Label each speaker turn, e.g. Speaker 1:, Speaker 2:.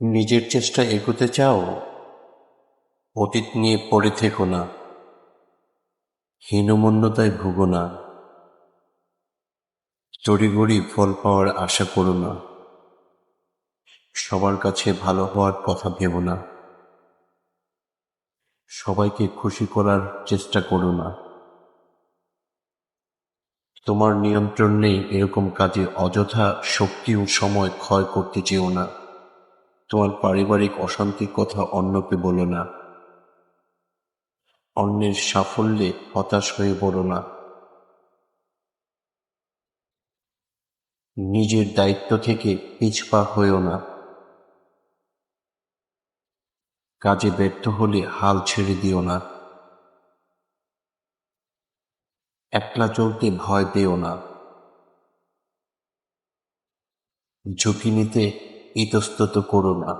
Speaker 1: নিজের চেষ্টা এগোতে চাও? অতীত নিয়ে পড়ে থেকো না। হীনমন্যতায় ভুগো না। তড়িগড়ি ফল পাওয়ার আশা করো না। সবার কাছে ভালো হওয়ার কথা ভেবো না। সবাইকে খুশি করার চেষ্টা করো না। তোমার নিয়ন্ত্রণ নেই এরকম কাজে অযথা শক্তি ও সময় ক্ষয় করতে চেও না। তোমার পারিবারিক অশান্তির কথা অন্যকে বলো না। অন্যের সাফল্যে হতাশ হয়ে পড়ো না। নিজের দায়িত্ব থেকে পিছপা হয়েও না। কাজে ব্যর্থ হলে হাল ছেড়ে দিও না। একলা চলতে ভয় পেও না। ঝুঁকি নিতে ইতস্তত করো না